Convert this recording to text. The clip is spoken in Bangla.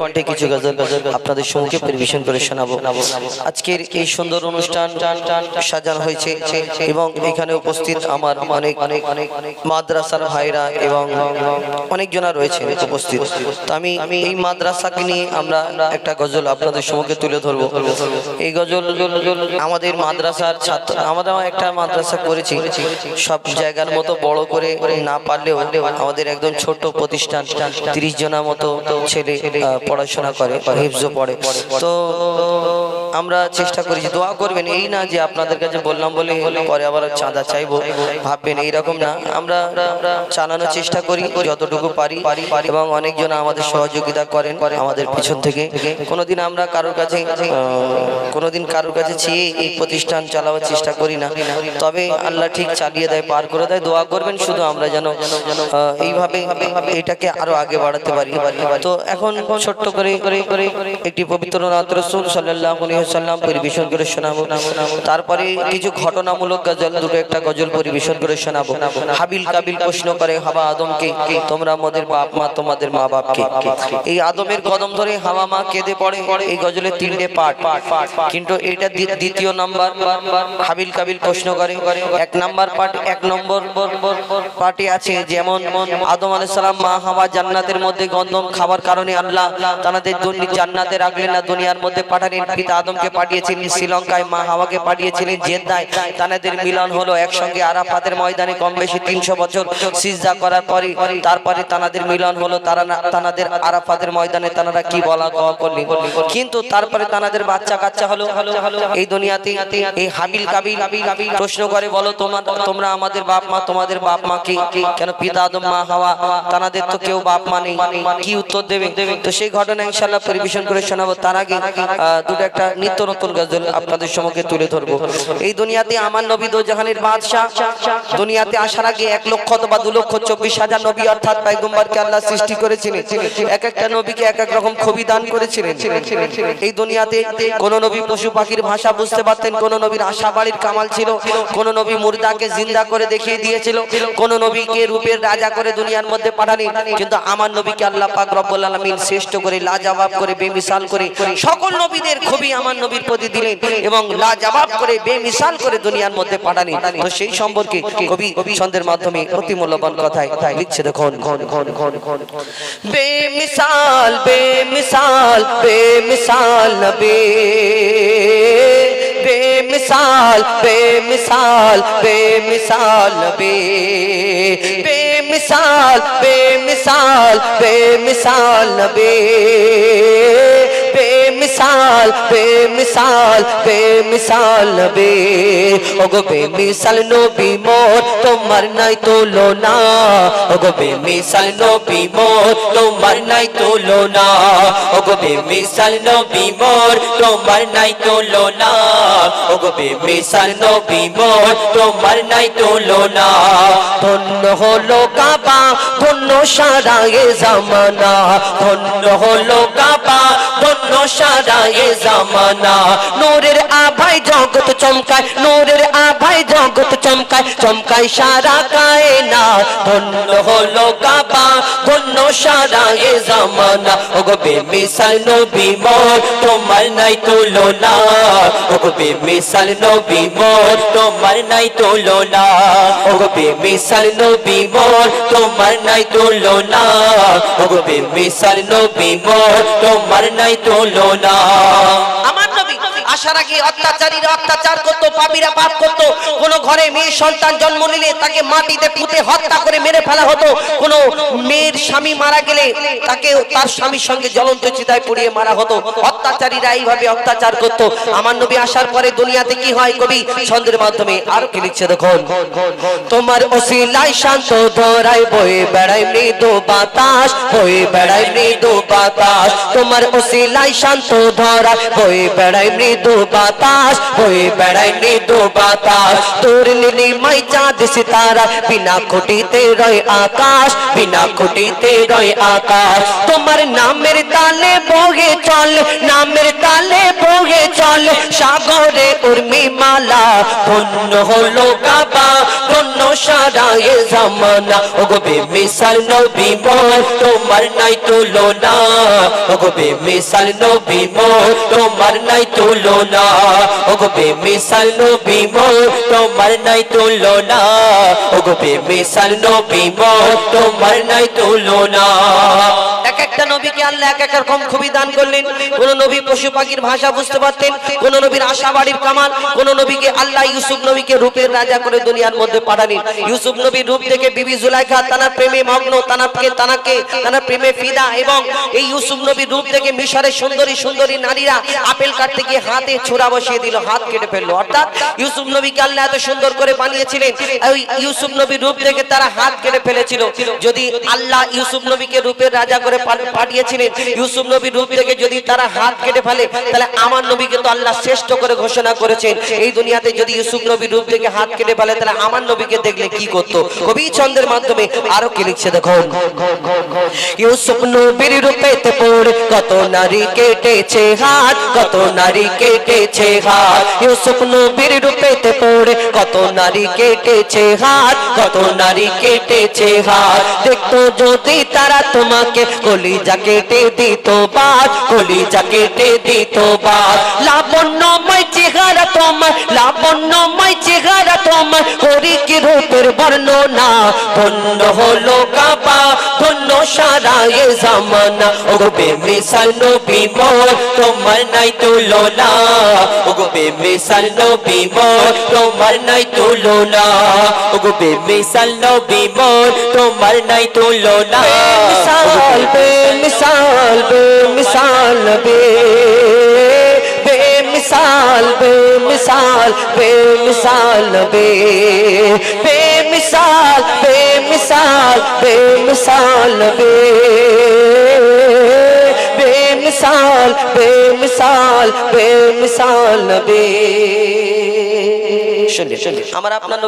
কণ্ঠে কিছু গজল আপনাদের সম্মুখে পরিবেশন করে শোনাবো। আজকের এই সুন্দর অনুষ্ঠান সাজানো হয়েছে এবং এখানে উপস্থিত আমার অনেক অনেক অনেক মাদ্রাসার ভাইরা এবং অনেকজনা রয়েছে উপস্থিত। তো আমি এই মাদ্রাসাকে নিয়ে আমরা একটা গজল আপনাদের সম্মুখে তুলে ধরবো। এই গজল আমাদের মাদ্রাসার ছাত্র আমরা একটা মাদ্রাসা করেছি। সব জায়গার মতো বড় করে না পারলেও আমাদের একদম ছোট প্রতিষ্ঠান তিরিশ জনের মতো ছেলে পড়াশোনা করে হিফজ পড়ে। তো আমরা চেষ্টা করি যে দোয়া করবেন। এই না যে আপনাদের কাছে বললাম বলে পরে আবার চাঁদা চাইব। ভাববেন এইরকম না। আমরা চালানোর চেষ্টা করি, যতটুকু পারি এবং অনেকজন আমাদের সহযোগিতা করেন আমাদের পিছন থেকে। কোনোদিন আমরা কারোর কাছে কোনোদিন কারোর কাছে চেয়ে এই প্রতিষ্ঠান চালাবার চেষ্টা করি না। তবে আল্লাহ ঠিক চালিয়ে দেয়, পার করে দেয়। দোয়া করবেন, শুধু আমরা যেন এইভাবে এটাকে আরও আগে বাড়াতে পারি। তো এখন ছোট্ট করে করে একটি পবিত্র রসুল সাল্লাম পরিবেশন করে শোনাবো। তারপরে কিছু ঘটনামূলক গজল, দুটো একটা গজল পরিবেশন করে শোনাবো। হাবিল কাবিল প্রশ্ন করে হাবা আদমকে, তোমরা আমাদের বাপ মা, তোমাদের মা বাপকে। এই আদমের কদম ধরে হাওয়া মা কেঁদে পড়ে। এই গজলের তিনটে পাঠ কিন্তু এটা দ্বিতীয় নাম্বার। হাবিল কাবিল প্রশ্ন করে, এক নাম্বার পাঠ এক নম্বর আছে, যেমন আদম আলাইহিস সালাম মা হাওয়া জান্নাতের মধ্যে গন্ধম খাবার কারণে আল্লাহ কিন্তু তারপরে তাদের বাচ্চা কাচ্চা হলো এই দুনিয়াতে এই হাবিল কাবিল প্রশ্ন করে, বলো তোমার, তোমরা আমাদের বাপ মা, তোমাদের বাপ মা কি? কেন পিতা আদম, মা হাওয়া? তাদের তো কেউ বাপ মা নেই। কি উত্তর দেবে? তো সেই ঘটনা ইনশাল্লাহ পরিবেশন করে শোনাবো। তার আগে দুটো একটা নিত্য নতুন গজল আপনাদের সম্মুখে তুলে ধরবো। এই দুনিয়াতে আমার নবী দো জাহানের বাদশাহ। দুনিয়াতে আসার আগে এক লক্ষ অথবা দু লক্ষ চব্বিশ হাজার নবী অর্থাৎ পাইগম্বরকে আল্লাহ সৃষ্টি করেছিলেন। এক একটা নবীকে এক এক রকম খুবই দান করেছিলেন। এই দুনিয়াতে কোন নবী পশু পাখির ভাষা বুঝতে পারতেন, কোন নবীর আশা বাড়ির কামাল ছিল, কোন নবী মুর্দাকে জিন্দা করে দেখিয়ে দিয়েছিল, কোন নবীকে রূপের রাজা করে দুনিয়ার মধ্যে পাঠালেন কিন্তু আমার নবীকে আল্লাহ পাক রব্বুল আলামিন শ্রেষ্ঠ করে, লাজবাব করে বেমিসাল করে সকল নবীদের খুবই আমার নবীর প্রতি দিলেন এবং লাজবাব করে বেমিসাল করে দুনিয়ার মধ্যে পাঠালেন। তো সেই সম্পর্কে কবি ছন্দের মাধ্যমে অতি মূল্যবান কথায় লিখছে, দেখুন। বেমিসাল বেমিসাল বেমিসাল নবী। বেমিসাল বেমিসাল বেমিসাল নবী। বেমিসাল বেমিসাল বেমিসাল নবী। বেমিসাল বেমিসাল বেমিসাল নবী। ওগো বেমিসাল নবী, মোর তোমার নাই তুলনা। ওগো বেমিসাল নবী, মোর তোমার নাই তুলনা। ওগো বেমিসাল নবী, মোর তোমার নাই তুলনা। ওগো বেমিসাল নবী মোর, তোমার নাই তুলনা। ধন্য হলো কাবা, ধন্য সারা এ জামানা। ধন্য হলো কাবা, ধন্য সারা এ জামানা। নূরের আভাই জগৎ চমকায়, নূরের আভাই জগৎ চমকায় চমকায় সারা কায়না ধন্য হলো কাবা ধন্য সারা এ জামানা। ওগো বেমিসাল নবী মোর, তোমার নাই তুলনা। ওগো বেমিসাল নবী মোর, তোমার নাই তুলনা। ওগো বেমিসাল নবী মোর, তোমার নাই তুলনা। ওগো বেমিসাল নবী মোর, তোমার নাই তুলনা। আসার আগে অত্যাচারীরা অত্যাচার করতো, পাপীরা পাপ করতো। কোন ঘরে মেয়ে সন্তান জন্ম নিলে তাকে মাটিতে পুঁতে হত্যা করে মেরে ফেলা হতো। কোন মেয়ের স্বামী মারা গেলে তাকে তার স্বামীর সঙ্গে জ্বলন্ত চিতায় পুড়িয়ে মারা হতো। অত্যাচারীরা এইভাবে অত্যাচার করতো। আমার নবী আসার পরে দুনিয়াতে কি হয় কবি? ছন্দের মাধ্যমে আর কি লিখছে দেখুন। তোমার ওসিলাই শান্ত ধরাই বয়ে বেড়াই মৃদু বাতাস, বয়ে বেড়াই মৃদু বাতাস। তোমার ওসিলাই শান্ত ধরাই বয়ে বেড়াই মৃদু বাতাস বয়ে বেড়াই মৃদু বাতাস তোর নীলিমাই চাঁদ সিতারা বিনা খুঁটিতে রয় আকাশ বিনা খুঁটিতে রয় আকাশ তোমার নামের তালে বহে চল নামের তালে বহে চল সাগরে করে উর্মি মালা, ধন্য হলো কাবা, ধন্য সারা এ জামানা। ও গো বেমিসাল নবী মোর, তোমার নাই তুলনা। ও গো বেমিসাল নবী মোর, তোমার নাই তুলনা। ও গো বেমিসাল নবী মোর, তোমার নাই তুলনা। ও গো বেমিসাল নবী মোর, তোমার নাই এক একটা নবীকে আল্লাহ এক এক রকম খুবই দান করলেন। কোন নবী পশু পাখির ভাষা বুঝতে পারতেন, কোন নবীর আশা বাড়ির কামাল, কোন নবীকে আল্লাহ ইউসুফ নবীকে রূপের রাজা করে দুনিয়ার মধ্যে পাঠালেন। ইউসুফ নবীর রূপ দেখে বিবি জুলাইখা তানার প্রেমে মগ্ন, তানাকে তানাকে, তানার প্রেমে ফিদা এবং এই ইউসুফ নবীর রূপ দেখে মিশরের সুন্দরী সুন্দরী নারীরা আপেল কাটতে গিয়ে হাতে ছোড়া বসিয়ে দিল, হাত কেটে ফেলল। অর্থাৎ ইউসুফ নবীকে আল্লাহ এত সুন্দর করে বানিয়েছিলেন, ওই ইউসুফ নবীর রূপ দেখে তারা হাত কেটে ফেলেছিল। যদি আল্লাহ ইউসুফ নবীকে রূপের রাজা করে পাঠিয়েছিলেন। ইউসুফ নবীর রূপ দেখে যদি তারা হাত কেটে ফেলে, তাহলে আমার নবীকে তো আল্লাহ শ্রেষ্ঠ করে ঘোষণা করেছেন। এই দুনিয়াতে যদি ইউসুফ নবীর রূপ দেখে হাত কেটে ফেলে, তাহলে আমার নবীকে দেখলে কি করতো? কবি ছন্দের মাধ্যমে আরও কি লিখছে দেখুন? ইউসুফ নবীর রূপেতে পড়ে, কত নারী কেটেছে হাত, কত নারী কেটেছে হাত। ইউসুফ নবীর রূপেতে পড়ে, কত নারী কেটেছে হাত, কত নারী কেটেছে হাত। দেখতো যদি তারা তোমাকে কলিজা কেটে দিত বাদ কলিজা কেটে দিত বাদ লাবণ্যময় চেহারা তোমার লাবণ্যময় চেহারা তোমার করি কি রূপের বর্ণনা। ধন্য হলো কাবা, ধন্য সারা এ জামানা। ও গো বেমিসাল নবী মোর তোমার নাই তুলনা। ও গো বেমিসাল নবী মোর তোমার নাই তুলনা। ও গো বেমিসাল নবী মোর তোমার নাই তুলনা। বেমিসাল বেমিসাল বেমিসাল বে বেমিসাল বেমিসাল বেমিসাল বে বেমিসাল বেমিসাল বেমিসাল বে বেমিসাল বেমিসাল বেমিসাল বে শুনলে শুনলে আমার আপনার